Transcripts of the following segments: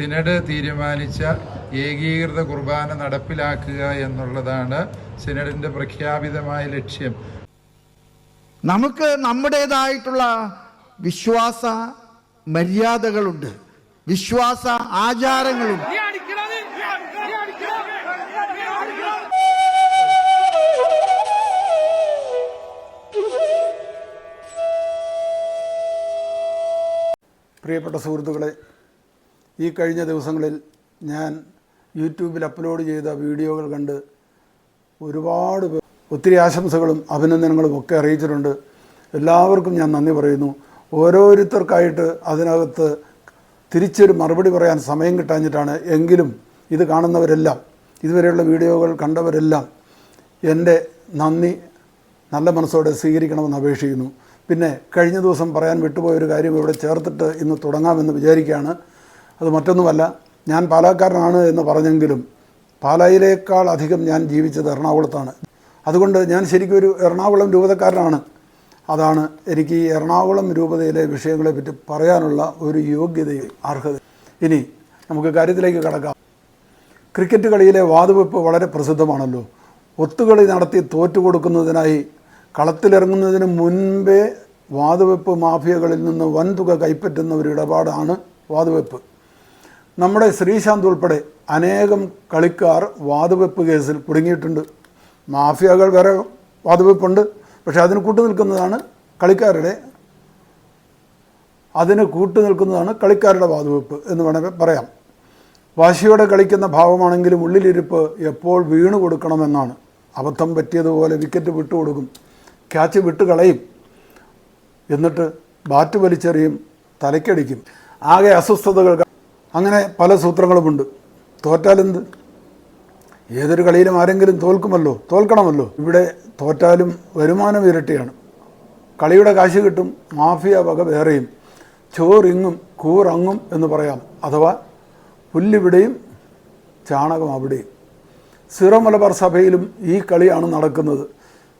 Synod തീരുമാനിച്ച ഏകീകൃത കുർബാന നടപ്പിലാക്കുക എന്നുള്ളതാണ് സിനഡിന്റെ പ്രഖ്യാപിതമായ ലക്ഷ്യം. നമുക്ക് നമ്മുടേതായിട്ടുള്ള വിശ്വാസ മര്യാദകളുണ്ട്. വിശ്വാസ ആചാരങ്ങളുണ്ട്. പ്രിയപ്പെട്ട സുഹൃത്തുക്കളെ ഈ കഴിഞ്ഞ ദിവസങ്ങളിൽ ഞാൻ യൂട്യൂബിൽ അപ്ലോഡ് ചെയ്ത വീഡിയോകൾ കണ്ട് ഒരുപാട് പേർ ഒത്തിരി ആശംസകളും അഭിനന്ദനങ്ങളും ഒക്കെ അറിയിച്ചിട്ടുണ്ട്. എല്ലാവർക്കും ഞാൻ നന്ദി പറയുന്നു. ഓരോരുത്തർക്കായിട്ട് അതിനകത്ത് തിരിച്ചൊരു മറുപടി പറയാൻ സമയം കിട്ടാഞ്ഞിട്ടാണ് എങ്കിലും ഇത് കാണുന്നവരെല്ലാം ഇതുവരെയുള്ള വീഡിയോകൾ കണ്ടവരെല്ലാം എന്റെ നന്ദി നല്ല മനസ്സോടെ സ്വീകരിക്കണമെന്ന് അപേക്ഷിക്കുന്നു. പിന്നെ കഴിഞ്ഞ ദിവസം പറയാൻ വിട്ടുപോയൊരു കാര്യം ഇവിടെ ചേർത്തിട്ട് ഇന്ന് തുടങ്ങാമെന്ന് വിചാരിക്കുകയാണ്. അത് മറ്റൊന്നുമല്ല ഞാൻ പാലക്കാരനാണ് എന്ന് പറഞ്ഞെങ്കിലും പാലായിലേക്കാൾ അധികം ഞാൻ ജീവിച്ചത് എറണാകുളത്താണ്. അതുകൊണ്ട് ഞാൻ ശരിക്കും ഒരു എറണാകുളം രൂപതക്കാരനാണ്. അതാണ് എനിക്ക് ഈ എറണാകുളം രൂപതയിലെ വിഷയങ്ങളെ പറ്റി പറയാനുള്ള ഒരു യോഗ്യതയും അർഹത ഇനി നമുക്ക് കാര്യത്തിലേക്ക് കടക്കാം. ക്രിക്കറ്റ് കളിയിലെ വാതുവെപ്പ് വളരെ പ്രസിദ്ധമാണല്ലോ. ഒത്തുകളി നടത്തി തോറ്റുകൊടുക്കുന്നതിനായി കളത്തിലിറങ്ങുന്നതിന് മുൻപേ വാതുവെപ്പ് മാഫിയകളിൽ നിന്ന് വൻതുക കൈപ്പറ്റുന്ന ഒരു ഇടപാടാണ് വാതുവെപ്പ്. നമ്മുടെ ശ്രീശാന്ത് ഉൾപ്പെടെ അനേകം കളിക്കാർ വാതുവെപ്പ് കേസിൽ കുടുങ്ങിയിട്ടുണ്ട്. മാഫിയകൾ വേറെ വാതുവെപ്പുണ്ട്. പക്ഷേ അതിന് കൂട്ടു നിൽക്കുന്നതാണ് കളിക്കാരുടെ അതിന് കൂട്ടു നിൽക്കുന്നതാണ് കളിക്കാരുടെ വാതുവെപ്പ് എന്ന് വേണമെങ്കിൽ പറയാം. വാശിയോടെ കളിക്കുന്ന ഭാവമാണെങ്കിലും ഉള്ളിലിരിപ്പ് എപ്പോൾ വീണു കൊടുക്കണമെന്നാണ്. അബദ്ധം പറ്റിയതുപോലെ വിക്കറ്റ് വിട്ടുകൊടുക്കും ക്യാച്ച് വിട്ട് കളയും. എന്നിട്ട് ബാറ്റ് വലിച്ചെറിയും തലയ്ക്കടിക്കും. ആകെ അസ്വസ്ഥതകൾ അങ്ങനെ പല സൂത്രങ്ങളുമുണ്ട്. തോറ്റാലെന്ത്? ഏതൊരു കളിയിലും ആരെങ്കിലും തോൽക്കുമല്ലോ? തോൽക്കണമല്ലോ. ഇവിടെ തോറ്റാലും വരുമാനം ഇരട്ടിയാണ്. കളിയുടെ കാശ് കിട്ടും മാഫിയ വക വേറെയും. ചോറിങ്ങും കൂറങ്ങും എന്ന് പറയാം. അഥവാ പുല്ലിവിടെയും ചാണകം അവിടെയും. സിറോ മലബാർ സഭയിലും ഈ കളിയാണ് നടക്കുന്നത്.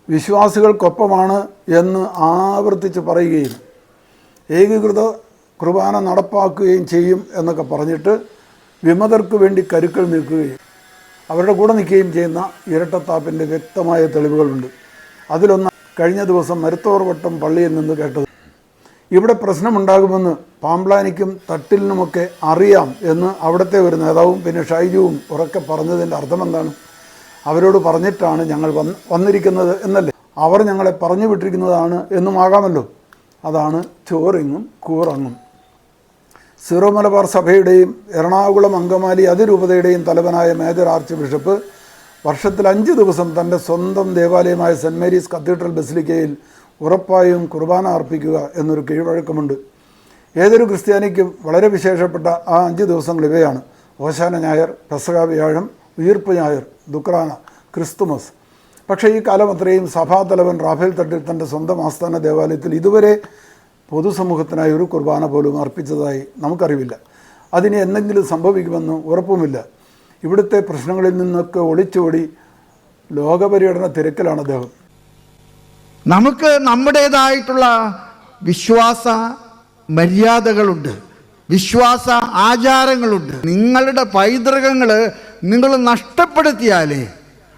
വിശ്വാസികൾക്കൊപ്പമാണ് എന്ന് ആവർത്തിച്ച് പറയുകയും ഏകീകൃത കുർബാന നടപ്പാക്കുകയും ചെയ്യും എന്നൊക്കെ പറഞ്ഞിട്ട് വിമതർക്ക് വേണ്ടി കരുക്കൾ നിൽക്കുകയും അവരുടെ കൂടെ നിൽക്കുകയും ചെയ്യുന്ന ഇരട്ടത്താപ്പിന്റെ വ്യക്തമായ തെളിവുകളുണ്ട്. അതിലൊന്ന് കഴിഞ്ഞ ദിവസം മരുത്തോർവട്ടം പള്ളിയിൽ നിന്ന് കേട്ടത് ഇവിടെ പ്രശ്നമുണ്ടാകുമെന്ന് പാമ്പ്ലാനിക്കും തട്ടിലിനുമൊക്കെ അറിയാം എന്ന് അവിടുത്തെ ഒരു നേതാവും പിന്നെ ഷൈജുവും ഉറക്കെ പറഞ്ഞതിന്റെ അർത്ഥം എന്താണ് അവരോട് പറഞ്ഞിട്ടാണ് ഞങ്ങൾ വന്ന് വന്നിരിക്കുന്നത് എന്നല്ലേ? അവർ ഞങ്ങളെ പറഞ്ഞു വിട്ടിരിക്കുന്നതാണ് എന്നുമാകാമല്ലോ. അതാണ് ചോറിങ്ങും കൂറങ്ങും. സീറോ മലബാർ സഭയുടെയും എറണാകുളം അങ്കമാലി അതിരൂപതയുടെയും തലവനായ മേജർ ആർച്ച് ബിഷപ്പ് വർഷത്തിൽ അഞ്ച് ദിവസം തന്റെ സ്വന്തം ദേവാലയമായ സെന്റ് മേരീസ് കത്തീഡ്രൽ ബസിലിക്കയിൽ ഉറപ്പായും കുർബാന അർപ്പിക്കുക എന്നൊരു കീഴ്വഴക്കമുണ്ട്. ഏതൊരു ക്രിസ്ത്യാനിക്കും വളരെ വിശേഷപ്പെട്ട ആ അഞ്ച് ദിവസങ്ങൾ ഇവയാണ്. ഓശാന ഞായർ പെസക വ്യാഴം ഉയർപ്പ് ഞായർ ദുക്രാന ക്രിസ്തുമസ്. പക്ഷേ ഈ കാലം അത്രയും സഭാതലവൻ റാഫേൽ തട്ടിൽ തന്റെ സ്വന്തം ആസ്ഥാന ദേവാലയത്തിൽ ഇതുവരെ പൊതുസമൂഹത്തിനായി ഒരു കുർബാന പോലും അർപ്പിച്ചതായി നമുക്കറിവില്ല. അതിന് എന്തെങ്കിലും സംഭവിക്കുമെന്ന് ഉറപ്പുമില്ല. ഇവിടുത്തെ പ്രശ്നങ്ങളിൽ നിന്നൊക്കെ ഒളിച്ചോടി ലോകപര്യടന തിരക്കിലാണ് അദ്ദേഹം. നമുക്ക് നമ്മുടേതായിട്ടുള്ള വിശ്വാസ മര്യാദകളുണ്ട്. വിശ്വാസ ആചാരങ്ങളുണ്ട്. നിങ്ങളുടെ പൈതൃകങ്ങൾ നിങ്ങൾ നഷ്ടപ്പെടുത്തിയാലേ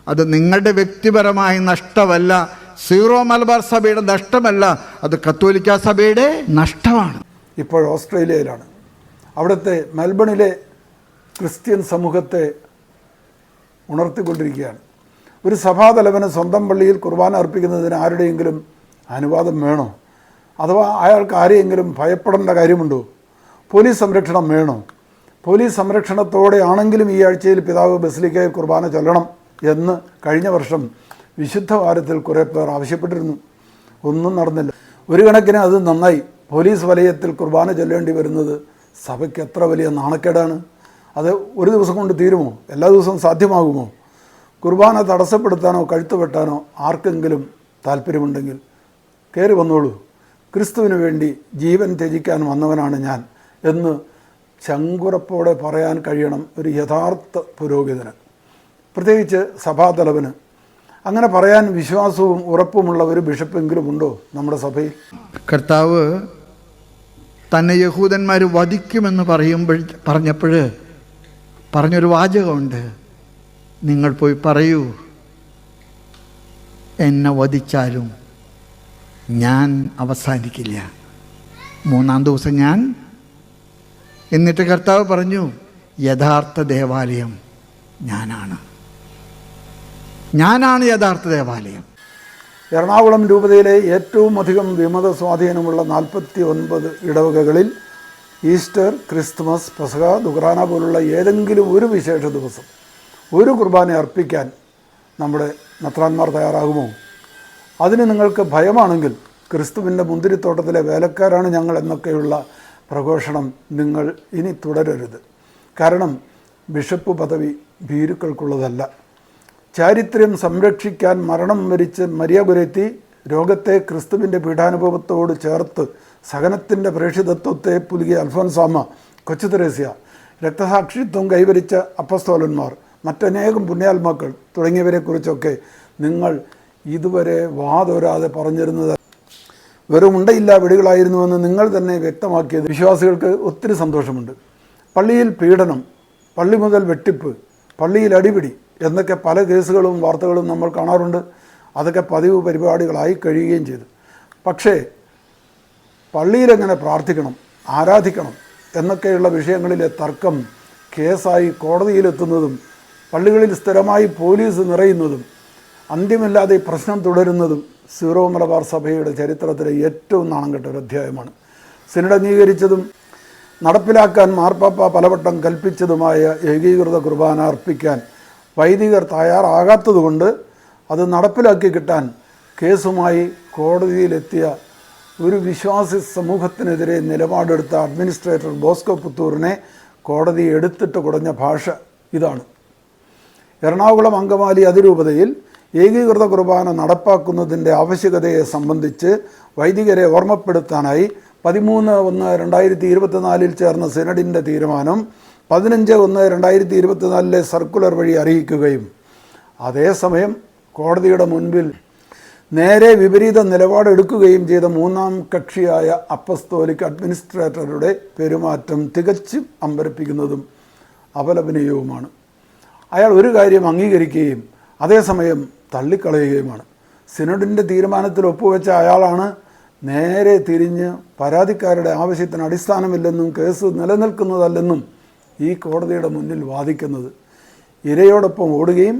അത് നിങ്ങളുടെ വ്യക്തിപരമായ നഷ്ടമല്ല സീറോ മലബാർ സഭയുടെ നഷ്ടമല്ല അത് കത്തോലിക്ക സഭയുടെ നഷ്ടമാണ്. ഇപ്പോൾ ഓസ്ട്രേലിയയിലാണ്. അവിടുത്തെ മെൽബണിലെ ക്രിസ്ത്യൻ സമൂഹത്തെ ഉണർത്തിക്കൊണ്ടിരിക്കുകയാണ്. ഒരു സഭാതലവന് സ്വന്തം പള്ളിയിൽ കുർബാന അർപ്പിക്കുന്നതിന് ആരുടെയെങ്കിലും അനുവാദം വേണോ? അഥവാ അയാൾക്ക് ആരെയെങ്കിലും ഭയപ്പെടേണ്ട കാര്യമുണ്ടോ? പോലീസ് സംരക്ഷണം വേണോ? പോലീസ് സംരക്ഷണത്തോടെ ആണെങ്കിലും ഈ ആഴ്ചയിൽ പിതാവ് ബസിലിക്കയിൽ കുർബാന ചൊല്ലണം എന്ന് കഴിഞ്ഞ വർഷം വിശുദ്ധ വാരത്തിൽ കുറേ പേർ ആവശ്യപ്പെട്ടിരുന്നു. ഒന്നും നടന്നില്ല. ഒരു കണക്കിന് അത് നന്നായി. പോലീസ് വലയത്തിൽ കുർബാന ചൊല്ലേണ്ടി വരുന്നത് സഭയ്ക്ക് എത്ര വലിയ നാണക്കേടാണ്. അത് ഒരു ദിവസം കൊണ്ട് തീരുമോ? എല്ലാ ദിവസവും സാധ്യമാകുമോ? കുർബാന തടസ്സപ്പെടുത്താനോ കഴുത്തു വെട്ടാനോ ആർക്കെങ്കിലും താല്പര്യമുണ്ടെങ്കിൽ കയറി വന്നോളൂ. ക്രിസ്തുവിന് വേണ്ടി ജീവൻ ത്യജിക്കാൻ വന്നവനാണ് ഞാൻ എന്ന് ചങ്കുറപ്പോടെ പറയാൻ കഴിയണം ഒരു യഥാർത്ഥ പുരോഹിതന്. പ്രത്യേകിച്ച് സഭാതലവന്. അങ്ങനെ പറയാൻ വിശ്വാസവും ഉറപ്പുമുള്ള ഒരു ബിഷപ്പെങ്കിലും ഉണ്ടോ നമ്മുടെ സഭയിൽ? കർത്താവ് തന്നെ യഹൂദന്മാർ വധിക്കുമെന്ന് പറയുമ്പോൾ പറഞ്ഞപ്പോൾ പറഞ്ഞൊരു വാചകമുണ്ട്. നിങ്ങൾ പോയി പറയൂ എന്നെ വധിച്ചാലും ഞാൻ അവസാനിക്കില്ല. മൂന്നാം ദിവസം ഞാൻ എന്നിട്ട് കർത്താവ് പറഞ്ഞു യഥാർത്ഥ ദേവാലയം ഞാനാണ്. ഞാനാണ് യഥാർത്ഥ ദേവാലയം. എറണാകുളം രൂപതയിലെ ഏറ്റവും അധികം വിമത സ്വാധീനമുള്ള നാൽപ്പത്തി ഒൻപത് ഇടവകകളിൽ ഈസ്റ്റർ ക്രിസ്തുമസ് പെസഹ ദുഖാന പോലുള്ള ഏതെങ്കിലും ഒരു വിശേഷ ദിവസം ഒരു കുർബാന അർപ്പിക്കാൻ നമ്മുടെ നത്രാന്മാർ തയ്യാറാകുമോ? അതിന് നിങ്ങൾക്ക് ഭയമാണെങ്കിൽ ക്രിസ്തുവിന്റെ മുന്തിരിത്തോട്ടത്തിലെ വേലക്കാരാണ് ഞങ്ങൾ എന്നൊക്കെയുള്ള പ്രഘോഷണം നിങ്ങൾ ഇനി തുടരരുത്. കാരണം ബിഷപ്പ് പദവി ഭീരുക്കൾക്കുള്ളതല്ല. ചാരിത്രം സംരക്ഷിക്കാൻ മരണം വരിച്ച് മരിയപുരത്തി രോഗത്തെ ക്രിസ്തുവിന്റെ പീഠാനുഭവത്തോട് ചേർത്ത് സഹനത്തിന്റെ പ്രേക്ഷിതത്വത്തെ പുലുകിയ അൽഫോൻസാമ കൊച്ചു തെരേസ്യ രക്തസാക്ഷിത്വം കൈവരിച്ച അപ്പസ്തോലന്മാർ മറ്റനേകം പുണ്യാത്മാക്കൾ തുടങ്ങിയവരെക്കുറിച്ചൊക്കെ നിങ്ങൾ ഇതുവരെ വാതൊരാതെ പറഞ്ഞിരുന്നത്. വെറും ഉണ്ടയില്ല വീടുകളായിരുന്നുവെന്ന് നിങ്ങൾ തന്നെ വ്യക്തമാക്കിയത് വിശ്വാസികൾക്ക് ഒത്തിരി സന്തോഷമുണ്ട്. പള്ളിയിൽ പീഡനം പള്ളി മുതൽ വെട്ടിപ്പ് പള്ളിയിൽ അടിപിടി എന്നൊക്കെ പല കേസുകളും വാർത്തകളും നമ്മൾ കാണാറുണ്ട്. അതൊക്കെ പതിവ് പരിപാടികളായി കഴിയുകയും ചെയ്തു. പക്ഷേ പള്ളിയിലെങ്ങനെ പ്രാർത്ഥിക്കണം ആരാധിക്കണം എന്നൊക്കെയുള്ള വിഷയങ്ങളിലെ തർക്കം കേസായി കോടതിയിലെത്തുന്നതും പള്ളികളിൽ സ്ഥിരമായി പോലീസ് നിറയുന്നതും അന്ത്യമില്ലാതെ പ്രശ്നം തുടരുന്നതും സീറോ മലബാർ സഭയുടെ ചരിത്രത്തിലെ ഏറ്റവും നാണം കെട്ട ഒരു അധ്യായമാണ്. സിനഡ് അംഗീകരിച്ചതും നടപ്പിലാക്കാൻ മാർപ്പാപ്പ പലവട്ടം കൽപ്പിച്ചതുമായ ഏകീകൃത കുർബാന അർപ്പിക്കാൻ വൈദികർ തയ്യാറാകാത്തതുകൊണ്ട് അത് നടപ്പിലാക്കി കിട്ടാൻ കേസുമായി കോടതിയിലെത്തിയ ഒരു വിശ്വാസി സമൂഹത്തിനെതിരെ നിലപാടെടുത്ത അഡ്മിനിസ്ട്രേറ്റർ ബോസ്കോ പുത്തൂറിനെ കോടതി എടുത്തിട്ട് കുടഞ്ഞ ഭാഷ ഇതാണ്. എറണാകുളം അങ്കമാലി അതിരൂപതയിൽ ഏകീകൃത കുർബാന നടപ്പാക്കുന്നതിന്റെ ആവശ്യകതയെ സംബന്ധിച്ച് വൈദികരെ ഓർമ്മപ്പെടുത്താനായി പതിമൂന്ന് ഒന്ന് രണ്ടായിരത്തി ഇരുപത്തിനാലിൽ ചേർന്ന സിനഡിന്റെ തീരുമാനം പതിനഞ്ച് ഒന്ന് രണ്ടായിരത്തി ഇരുപത്തിനാലിലെ സർക്കുലർ വഴി അറിയിക്കുകയും അതേസമയം കോടതിയുടെ മുൻപിൽ നേരെ വിപരീത നിലപാടെടുക്കുകയും ചെയ്ത മൂന്നാം കക്ഷിയായ അപ്പസ്തോലിക് അഡ്മിനിസ്ട്രേറ്ററുടെ പെരുമാറ്റം തികച്ചും അമ്പരപ്പിക്കുന്നതും അപലപനീയവുമാണ്. അയാൾ ഒരു കാര്യം അംഗീകരിക്കുകയും അതേസമയം തള്ളിക്കളയുകയുമാണ്. സിനഡിന്റെ തീരുമാനത്തിൽ ഒപ്പുവെച്ച അയാളാണ് നേരെ തിരിഞ്ഞ് പരാതിക്കാരുടെ ആവശ്യത്തിന് അടിസ്ഥാനമില്ലെന്നും കേസ് നിലനിൽക്കുന്നതല്ലെന്നും ഈ കോടതിയുടെ മുന്നിൽ വാദിക്കുന്നത്. ഇരയോടൊപ്പം ഓടുകയും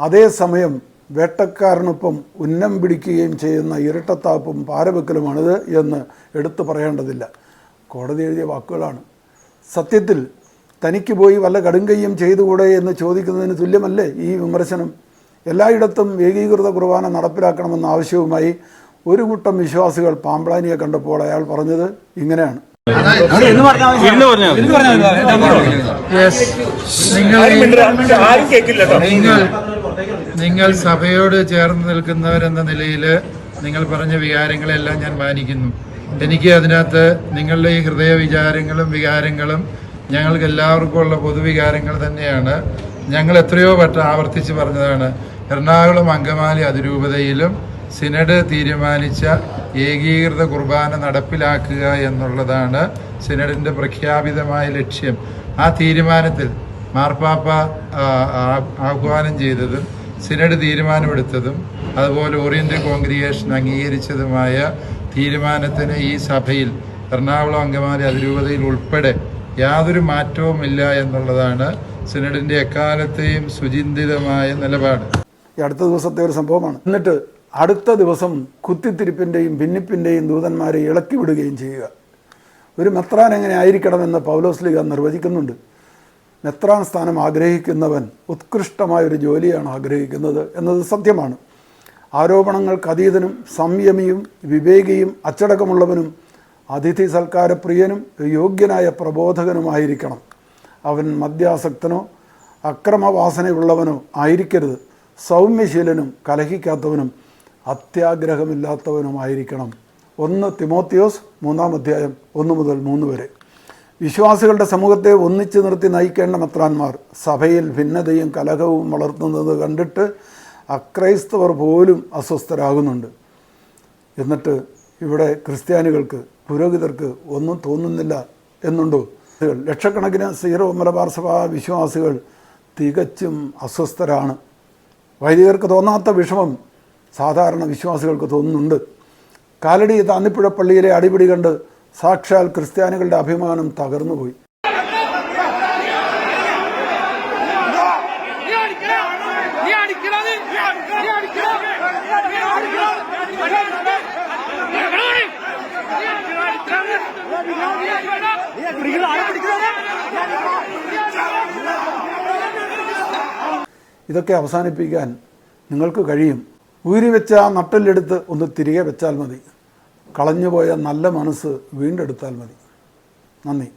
അതേസമയം വേട്ടക്കാരനൊപ്പം ഉന്നം പിടിക്കുകയും ചെയ്യുന്ന ഇരട്ടത്താപ്പും പാരവെക്കലുമാണിത് എന്ന് എടുത്തു പറയേണ്ടതില്ല. കോടതി എഴുതിയ വാക്കുകളാണ്. സത്യത്തിൽ തനിക്ക് പോയി വല്ല കടുങ്കയ്യും ചെയ്തുകൂടെ എന്ന് ചോദിക്കുന്നതിന് തുല്യമല്ലേ ഈ വിമർശനം? എല്ലായിടത്തും ഏകീകൃത കുർബാന നടപ്പിലാക്കണമെന്ന ആവശ്യവുമായി ഒരു കൂട്ടം വിശ്വാസികൾ പാമ്പ്ളാനിയെ കണ്ടപ്പോൾ അയാൾ പറഞ്ഞത് ഇങ്ങനെയാണ്. നിങ്ങൾ നിങ്ങൾ സഭയോട് ചേർന്ന് നിൽക്കുന്നവരെന്ന നിലയിൽ നിങ്ങൾ പറഞ്ഞ വികാരങ്ങളെല്ലാം ഞാൻ മാനിക്കുന്നു. എനിക്ക് അതിനകത്ത് നിങ്ങളുടെ ഈ ഹൃദയ വിചാരങ്ങളും വികാരങ്ങളും ഞങ്ങൾക്ക് എല്ലാവർക്കും ഉള്ള പൊതുവികാരങ്ങൾ തന്നെയാണ്. ഞങ്ങൾ എത്രയോ വട്ടം ആവർത്തിച്ച് പറഞ്ഞതാണ് എറണാകുളം അങ്കമാലി അതിരൂപതയിലും സിനഡ് തീരുമാനിച്ച ഏകീകൃത കുർബാന നടപ്പിലാക്കുക എന്നുള്ളതാണ് സിനഡിന്റെ പ്രഖ്യാപിതമായ ലക്ഷ്യം. ആ തീരുമാനത്തിൽ മാർപ്പാപ്പ ആഹ്വാനം ചെയ്തതും സിനഡ് തീരുമാനമെടുത്തതും അതുപോലെ ഓറിയന്റൽ കോൺഗ്രിഗേഷൻ അംഗീകരിച്ചതുമായ തീരുമാനത്തിന് ഈ സഭയിൽ എറണാകുളം അങ്കമാലി അതിരൂപതയിൽ ഉൾപ്പെടെ യാതൊരു മാറ്റവുമില്ല എന്നുള്ളതാണ് സിനഡിന്റെ എക്കാലത്തെയും സുചിന്തിതമായ നിലപാട്. അടുത്ത ദിവസത്തെ ഒരു സംഭവമാണ്. എന്നിട്ട് അടുത്ത ദിവസം കുത്തിത്തിരിപ്പിന്റെയും ഭിന്നിപ്പിന്റെയും ദൂതന്മാരെ ഇളക്കി വിടുകയും ചെയ്യുക. ഒരു മെത്രാൻ എങ്ങനെ ആയിരിക്കണമെന്ന് പൗലോസ് ലീഗ നിർവചിക്കുന്നുണ്ട്. മെത്രാൻ സ്ഥാനം ആഗ്രഹിക്കുന്നവൻ ഉത്കൃഷ്ടമായ ഒരു ജോലിയാണ് ആഗ്രഹിക്കുന്നത് എന്നത് സത്യമാണ്. ആരോപണങ്ങൾക്ക് അതീതനും സംയമിയും വിവേകിയും അച്ചടക്കമുള്ളവനും അതിഥി സൽക്കാരപ്രിയനും യോഗ്യനായ പ്രബോധകനുമായിരിക്കണം. അവൻ മദ്യാസക്തനോ അക്രമവാസനയുള്ളവനോ ആയിരിക്കരുത്. സൗമ്യശീലനും കലഹിക്കാത്തവനും അത്യാഗ്രഹമില്ലാത്തവനുമായിരിക്കണം. ഒന്ന് തിമോത്തിയോസ് മൂന്നാം അധ്യായം ഒന്ന് മുതൽ മൂന്ന് വരെ. വിശ്വാസികളുടെ സമൂഹത്തെ ഒന്നിച്ചു നിർത്തി നയിക്കേണ്ട മെത്രാന്മാർ സഭയിൽ ഭിന്നതയും കലഹവും വളർത്തുന്നത് കണ്ടിട്ട് അക്രൈസ്തവർ പോലും അസ്വസ്ഥരാകുന്നുണ്ട്. എന്നിട്ട് ഇവിടെ ക്രിസ്ത്യാനികൾക്ക് പുരോഹിതർക്ക് ഒന്നും തോന്നുന്നില്ല എന്നുണ്ടോ? ലക്ഷക്കണക്കിന് സീറോ മലബാർ സഭാ വിശ്വാസികൾ തികച്ചും അസ്വസ്ഥരാണ്. വൈദികർക്ക് തോന്നാത്ത വിഷമം സാധാരണ വിശ്വാസികൾക്ക് തോന്നുന്നുണ്ട്. കാലടി താന്നിപ്പുഴ പള്ളിയിലെ അടിപിടി കണ്ട് സാക്ഷാൽ ക്രിസ്ത്യാനികളുടെ അഭിമാനം തകർന്നുപോയി. ഇതൊക്കെ അവസാനിപ്പിക്കാൻ നിങ്ങൾക്ക് കഴിയും. ഊരി വെച്ച ആ നട്ടെല്ലെടുത്ത് ഒന്ന് തിരികെ വെച്ചാൽ മതി. കളഞ്ഞുപോയ നല്ല മനസ്സ് വീണ്ടെടുത്താൽ മതി. നന്ദി.